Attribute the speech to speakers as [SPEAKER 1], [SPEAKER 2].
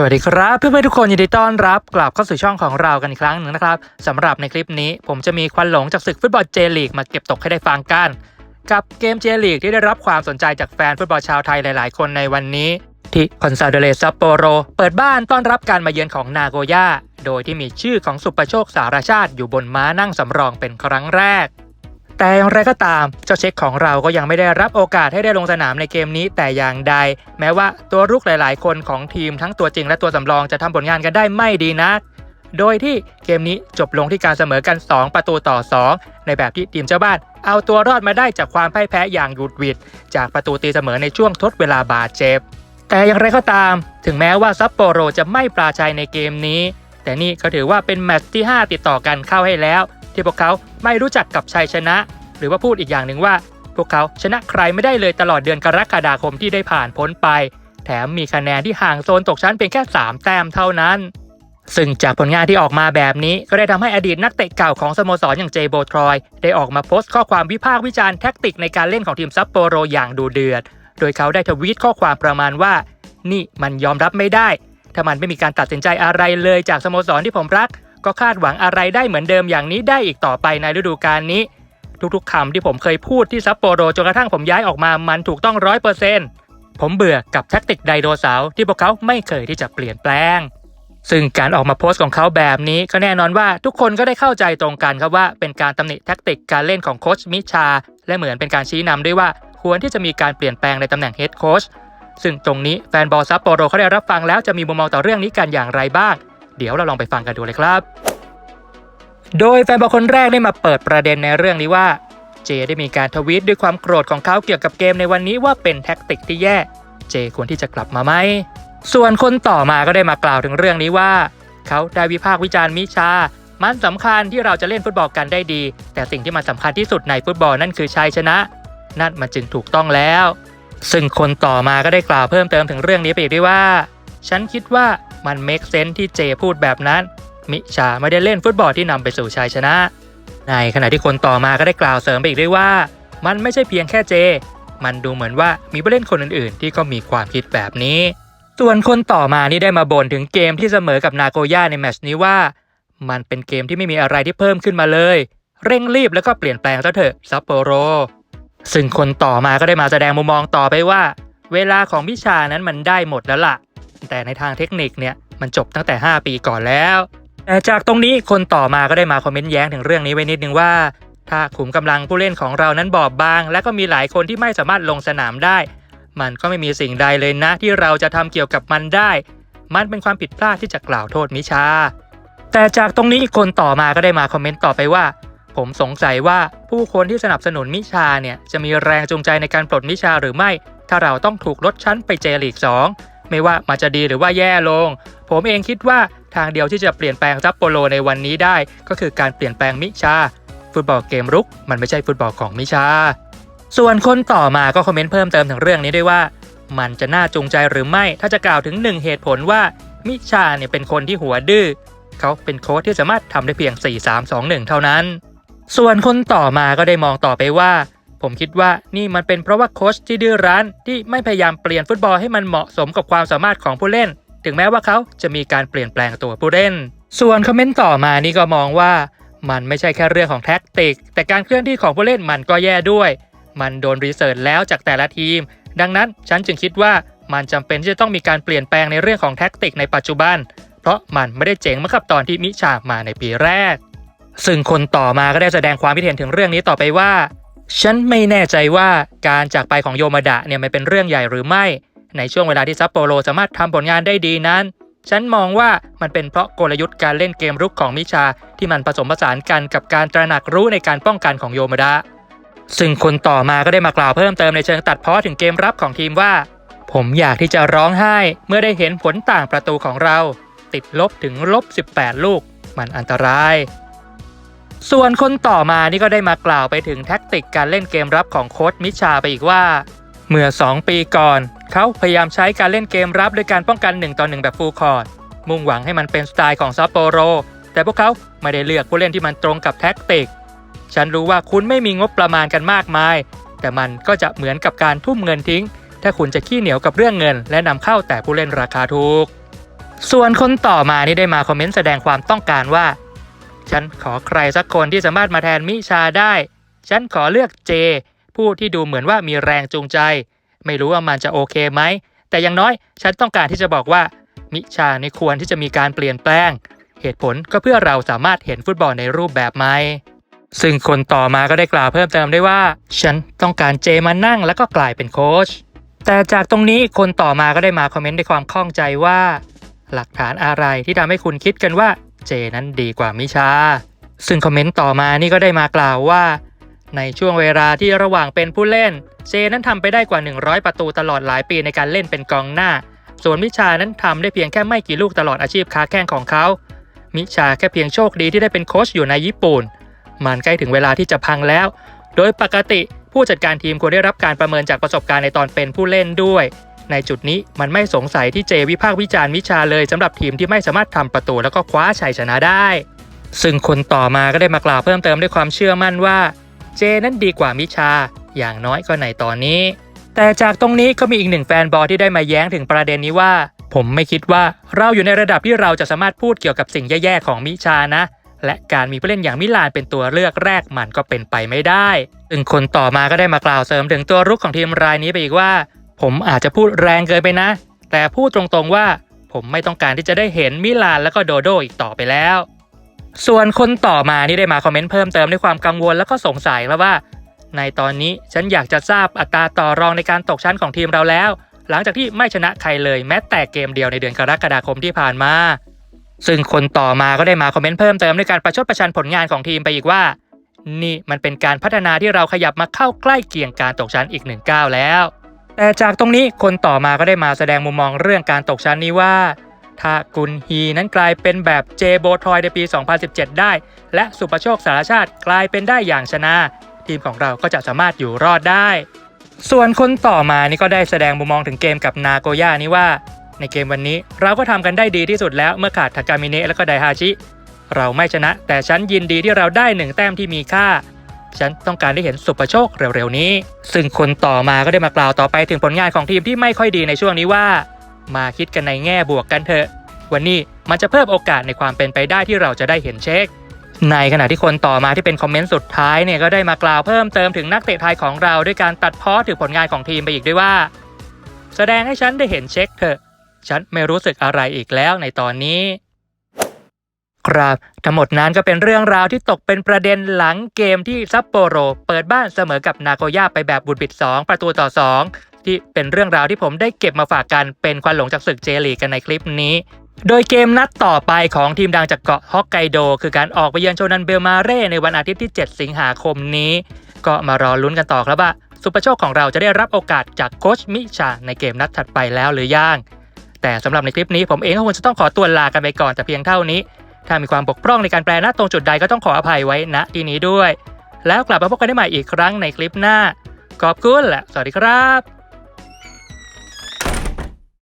[SPEAKER 1] สวัสดีครับ เพื่อนๆทุกคนยินดีต้อนรับกลับเข้าสู่ช่องของเรากันอีกครั้งหนึ่งนะครับสำหรับในคลิปนี้ ผมจะมีควันหลงจากศึกฟุตบอลเจลีกมาเก็บตกให้ได้ฟังกัน กับเกมเจลีกที่ได้รับความสนใจจากแฟนฟุตบอลชาวไทยหลาย ๆ คนในวันนี้ ที่คอนซาโดเลซัปโปโร เปิดบ้านต้อนรับการมาเยือนของนาโกย่าโดยที่มีชื่อของสุประโชคสารชาติอยู่บนม้านั่งสำรองเป็นครั้งแรก แต่อย่างไรก็ตาม เจ้าเช็คของเราก็ยังไม่ได้รับโอกาสให้ได้ลงสนามในเกมนี้แต่อย่างใด แม้ว่าตัวรุกหลาย ๆ คนของทีมทั้งตัวจริงและตัวสำรองจะทำผลงานกันได้ไม่ดีนัก โดยที่เกมนี้จบลงที่การเสมอกัน 2 ประตูต่อ 2 ในแบบที่ทีมเจ้าบ้าน เอาตัวรอดมาได้จากความพ่ายแพ้อย่างหยุดหวิด จากประตูตีเสมอในช่วงทดเวลาบาดเจ็บ แต่อย่างไรก็ตาม ถึงแม้ว่าซัปโปโรจะไม่ปราชัยในเกมนี้ แต่นี่ก็ถือว่าเป็นแมตช์ที่ 5 ติดต่อกันเข้าให้แล้ว ที่พวกเขาไม่รู้จักกับชัยชนะ หรือว่าพูดอีกอย่างหนึ่งว่า พวกเขาชนะใครไม่ได้เลยตลอดเดือนกรกฎาคมที่ได้ผ่านพ้นไป แถมมีคะแนนที่ห่างโซนตกชั้นเพียงแค่ 3 แต้มเท่านั้น ซึ่งจากผลงานที่ออกมาแบบนี้ ก็ได้ทำให้อดีตนักเตะเก่าของสโมสรอย่างเจโบทรอยได้ออกมาโพสต์ข้อความวิพากษ์วิจารณ์แท็กติกในการเล่นของทีมซัปโปโรอย่างดูเดือด โดยเขาได้ทวีตข้อความประมาณว่า นี่มันยอมรับไม่ได้ถ้ามันไม่มีการตัดสินใจอะไรเลยจากสโมสรที่ผมรัก ก็คาดหวังอะไรได้เหมือนเดิมอย่างนี้ได้อีกต่อไปในฤดูกาลนี้ ทุกๆคำที่ผมเคยพูดที่ซัปโปโรจนกระทั่งผมย้ายออกมามันถูกต้องร้อยเปอร์เซ็นต์ผมเบื่อกับแท็กติกไดโนเสาร์ที่พวกเขาไม่เคยที่จะเปลี่ยนแปลง ซึ่งการออกมาโพสต์ของเขาแบบนี้ก็แน่นอนว่าทุกคนก็ได้เข้าใจตรงกันครับว่าเป็นการตำหนิแท็กติกการเล่นของโคชมิชา และเหมือนเป็นการชี้นำด้วยว่าควรที่จะมีการเปลี่ยนแปลงในตำแหน่งเฮดโคชซึ่งตรงนี้แฟนบอลซัปโปโรเขาได้รับฟังแล้วจะมีมุมมองต่อเรื่องนี้กันอย่างไรบ้าง เดี๋ยวเราลองไปฟังกันดูเลยครับ โดยแฟนบอลคนแรกได้มาเปิดประเด็นในเรื่องนี้ว่า เจได้มีการทวีตด้วยความโกรธของเขาเกี่ยวกับเกมในวันนี้ว่าเป็นแท็กติกที่แย่ เจควรที่จะกลับมาไหม ส่วนคนต่อมาก็ได้มากล่าวถึงเรื่องนี้ว่า เขาได้วิพากษ์วิจารณ์มิชา มันสำคัญที่เราจะเล่นฟุตบอลกันได้ดี แต่สิ่งที่มันสำคัญที่สุดในฟุตบอลนั่นคือชัยชนะ นั่นมันจึงถูกต้องแล้ว ซึ่งคนต่อมาก็ได้กล่าวเพิ่มเติมถึงเรื่องนี้ไปอีกด้วยว่า ฉันคิดว่า มันเมคเซนที่เจพูดแบบนั้น มิชาไม่ได้เล่นฟุตบอลที่นำไปสู่ชัยชนะ ในขณะที่คนต่อมาก็ได้กล่าวเสริมไปอีกด้วยว่า มันไม่ใช่เพียงแค่เจ มันดูเหมือนว่ามีผู้เล่นคนอื่นๆ ที่ก็มีความคิดแบบนี้ ส่วนคนต่อมานี่ได้มาบ่นถึงเกมที่เสมอกับนาโกย่าในแมชนี้ว่า มันเป็นเกมที่ไม่มีอะไรที่เพิ่มขึ้นมาเลย เร่งรีบแล้วก็เปลี่ยนแปลงซะเถอะซัปโปโรซึ่งคนต่อมาก็ได้มาแสดงมุมมองต่อไปว่า เวลาของพิชานั้นมันได้หมดแล้วล่ะ แต่ในทางเทคนิคเนี่ยมันจบตั้งแต่ 5 ปีก่อนแล้วแต่จากตรงนี้คนต่อมาก็ได้มาคอมเมนต์แย้งถึงเรื่องนี้ไว้นิดนึงว่า ถ้าขุมกำลังผู้เล่นของเรานั้นบอบบาง และก็มีหลายคนที่ไม่สามารถลงสนามได้ มันก็ไม่มีสิ่งใดเลยนะ ที่เราจะทำเกี่ยวกับมันได้ มันเป็นความผิดพลาดที่จะกล่าวโทษมิชา แต่จากตรงนี้คนต่อมาก็ได้มาคอมเมนต์ต่อไปว่า ผมสงสัยว่าผู้คนที่สนับสนุนมิชาเนี่ยจะมีแรงจูงใจในการปลดมิชาหรือไม่ ถ้าเราต้องถูกลดชั้นไปเจลีก2 ไม่ว่ามันจะดีหรือว่าแย่ลง ผมเองคิดว่าทางเดียวที่จะเปลี่ยนแปลงซัปโปโรในวันนี้ได้ ก็คือการเปลี่ยนแปลงมิชา ฟุตบอลเกมรุก มันไม่ใช่ฟุตบอลของมิชา ส่วนคนต่อมาก็คอมเมนต์เพิ่มเติมถึงเรื่องนี้ด้วยว่า มันจะน่าจูงใจหรือไม่ ถ้าจะกล่าวถึงหนึ่งเหตุผลว่ามิชาเนี่ยเป็นคนที่หัวดื้อเขาเป็นโค้ชที่สามารถทำได้เพียง 4-3-2-1 เท่านั้น ส่วนคนต่อมาก็ได้มองต่อไปว่า ผมคิดว่านี่มันเป็นเพราะว่าโค้ชที่ดื้อรั้นที่ไม่พยายามเปลี่ยนฟุตบอลให้มันเหมาะสมกับความสามารถของผู้เล่น ถึงแม้ว่าเขาจะมีการเปลี่ยนแปลงตัวผู้เล่น ส่วนคอมเมนต์ต่อมานี่ก็มองว่า มันไม่ใช่แค่เรื่องของแท็กติก แต่การเคลื่อนที่ของผู้เล่นมันก็แย่ด้วย มันโดนรีเสิร์ชแล้วจากแต่ละทีม ดังนั้นฉันจึงคิดว่ามันจำเป็นที่จะต้องมีการเปลี่ยนแปลงในเรื่องของแท็กติกในปัจจุบัน เพราะมันไม่ได้เจ๋งเมื่อกับตอนที่มิชามาในปีแรก ซึ่งคนต่อมาก็ได้แสดงความคิดเห็นถึงเรื่องนี้ต่อไปว่า ฉันไม่แน่ใจว่าการจากไปของโยมาดะเนี่ยมันเป็นเรื่องใหญ่หรือไม่ ในช่วงเวลาที่ซัปโปโรสามารถทำผลงานได้ดีนั้น ฉันมองว่ามันเป็นเพราะกลยุทธ์การเล่นเกมรุกของมิชา ที่มันผสมผสานกันกับการตระหนักรู้ในการป้องกันของโยมาดะซึ่งคนต่อมาก็ได้มากล่าวเพิ่มเติมในเชิงตัดเพ้อถึงเกมรับของทีมว่า ผมอยากที่จะร้องไห้เมื่อได้เห็นผลต่างประตูของเรา ติดลบถึงลบ 18 ลูก มันอันตราย ส่วนคนต่อมานี่ก็ได้มากล่าวไปถึงแท็กติกการเล่นเกมรับของโค้ชมิชาไปอีกว่า เมื่อ 2 ปีก่อน เขาพยายามใช้การเล่นเกมรับด้วยการป้องกัน1ต่อ1แบบฟูลคอร์ดมุ่งหวังให้มันเป็นสไตล์ของซัปโปโร แต่พวกเขาไม่ได้เลือกผู้เล่นที่มันตรงกับแท็กติก ฉันรู้ว่าคุณไม่มีงบประมาณกันมากมาย แต่มันก็จะเหมือนกับการทุ่มเงินทิ้ง ถ้าคุณจะขี้เหนียวกับเรื่องเงิน และนำเข้าแต่ผู้เล่นราคาถูก ส่วนคนต่อมานี่ได้มาคอมเมนต์แสดงความต้องการว่า ฉันขอใครสักคนที่สามารถมาแทนมิชาได้ ฉันขอเลือกเจ ผู้ที่ดูเหมือนว่ามีแรงจูงใจ ไม่รู้ว่ามันจะโอเคไหม แต่อย่างน้อยฉันต้องการที่จะบอกว่า มิชาในควรที่จะมีการเปลี่ยนแปลง เหตุผลก็เพื่อเราสามารถเห็นฟุตบอลในรูปแบบใหม่ซึ่งคนต่อมาก็ได้กล่าวเพิ่มเติมได้ว่า ฉันต้องการเจมานั่งแล้วก็กลายเป็นโค้ชแต่จากตรงนี้คนต่อมาก็ได้มาคอมเมนต์ด้วยความข้องใจว่า หลักฐานอะไรที่ทำให้คุณคิดกันว่า เจนั้นดีกว่ามิชา ซึ่งคอมเมนต์ต่อมานี่ก็ได้มากล่าวว่า ในช่วงเวลาที่ระหว่างเป็นผู้เล่น เจนั้นทำไปได้กว่า 100 ประตูตลอดหลายปีในการเล่นเป็นกองหน้า ส่วนมิชานั้นทำได้เพียงแค่ไม่กี่ลูกตลอดอาชีพค้าแข้งของเขา มิชาแค่เพียงโชคดีที่ได้เป็นโค้ชอยู่ในญี่ปุ่น มันใกล้ถึงเวลาที่จะพังแล้ว โดยปกติผู้จัดการทีมควรได้รับการประเมินจากประสบการณ์ในตอนเป็นผู้เล่นด้วย ในจุดนี้มันไม่สงสัยที่เจวิพากษ์วิจารณ์วิชาเลยสำหรับทีมที่ไม่สามารถทำประตูแล้วก็คว้าชัยชนะได้ ซึ่งคนต่อมาก็ได้มากล่าวเพิ่มเติมด้วยความเชื่อมั่นว่า เจนั้นดีกว่ามิชา อย่างน้อยก็ในตอนนี้ แต่จากตรงนี้ก็มีอีกหนึ่งแฟนบอลที่ได้มาแย้งถึงประเด็นนี้ว่า ผมไม่คิดว่าเราอยู่ในระดับที่เราจะสามารถพูดเกี่ยวกับสิ่งแย่ๆของมิชานะและการมีผู้เล่นอย่างมิลานเป็นตัวเลือกแรกมันก็เป็นไปไม่ได้ ซึ่งคนต่อมาก็ได้มากล่าวเสริมถึงตัวรุกของทีมรายนี้ไปอีกว่า ผมอาจจะพูดแรงเกินไปนะ แต่พูดตรงๆว่า ผมไม่ต้องการที่จะได้เห็นมิลานแล้วก็โดโดอีกต่อไปแล้ว ส่วนคนต่อมานี่ได้มาคอมเมนต์เพิ่มเติมด้วยความกังวลแล้วก็สงสัยแล้วว่า ในตอนนี้ฉันอยากจะทราบอัตราต่อรองในการตกชั้นของทีมเราแล้ว หลังจากที่ไม่ชนะใครเลยแม้แต่เกมเดียวในเดือนกรกฎาคมที่ผ่านมา ซึ่งคนต่อมาก็ได้มาคอมเมนต์เพิ่มเติมด้วยการประชดประชันผลงานของทีมไปอีกว่า นี่มันเป็นการพัฒนาที่เราขยับมาเข้าใกล้เคียงการตกชั้นอีกหนึ่งก้าวแล้ว แต่จากตรงนี้คนต่อมาก็ได้มาแสดงมุมมองเรื่องการตกชั้นนี้ว่า ถ้ากุนฮีนั้นกลายเป็นแบบเจโบทอยในปี 2017 ได้ และสุประโชคสารชาติกลายเป็นได้อย่างชนะ ทีมของเราก็จะสามารถอยู่รอดได้ ส่วนคนต่อมานี่ก็ได้แสดงมุมมองถึงเกมกับนาโกย่านี้ว่า ในเกมวันนี้เราก็ทำกันได้ดีที่สุดแล้วเมื่อขาดทากามิเนะและก็ไดฮาชิ เราไม่ชนะ แต่ฉันยินดีที่เราได้หนึ่งแต้มที่มีค่า ฉันต้องการได้เห็นสุปโชคเร็วๆนี้ ซึ่งคนต่อมาก็ได้มากล่าวต่อไปถึงผลงานของทีมที่ไม่ค่อยดีในช่วงนี้ว่า มาคิดกันในแง่บวกกันเถอะ วันนี้มันจะเพิ่มโอกาสในความเป็นไปได้ที่เราจะได้เห็นเช็ค ในขณะที่คนต่อมาที่เป็นคอมเมนต์สุดท้ายเนี่ยก็ได้มากล่าวเพิ่มเติมถึงนักเตะไทยของเราด้วยการตัดพ้อถึงผลงานของทีมไปอีกด้วยว่า แสดงให้ฉันได้เห็นเช็คเถอะ ฉันไม่รู้สึกอะไรอีกแล้วในตอนนี้ ครับ ทั้งหมดนั้นก็เป็นเรื่องราวที่ตกเป็นประเด็นหลังเกมที่ซัปโปโร เปิดบ้านเสมอกับนาโกย่าไปแบบบุดบิด 2 ประตูต่อ 2 ที่เป็นเรื่องราวที่ผมได้เก็บมาฝากกันเป็นควันหลงจากศึกเจลีกันในคลิปนี้ โดยเกมนัดต่อไปของทีมดังจากเกาะฮอกไกโด คือการออกไปเยือนโชนันเบลมาเร่ในวันอาทิตย์ที่ 7 สิงหาคมนี้ ก็มารอลุ้นกันต่อครับว่าสุปโชคของเราจะได้รับโอกาสจากโคชมิชาในเกมนัดถัดไปแล้วหรือยังแต่สำหรับในคลิปนี้ผมเองก็คงจะต้องขอตัวลากันไปก่อนแต่เพียงเท่านี้ ถ้ามีความบกพร่องในการแปลหน้าตรงจุดใดก็ต้องขออภัยไว้ณที่นี้ด้วย แล้วกลับมาพบกันได้ใหม่อีกครั้งในคลิปหน้า ขอบคุณและสวัสดีครับ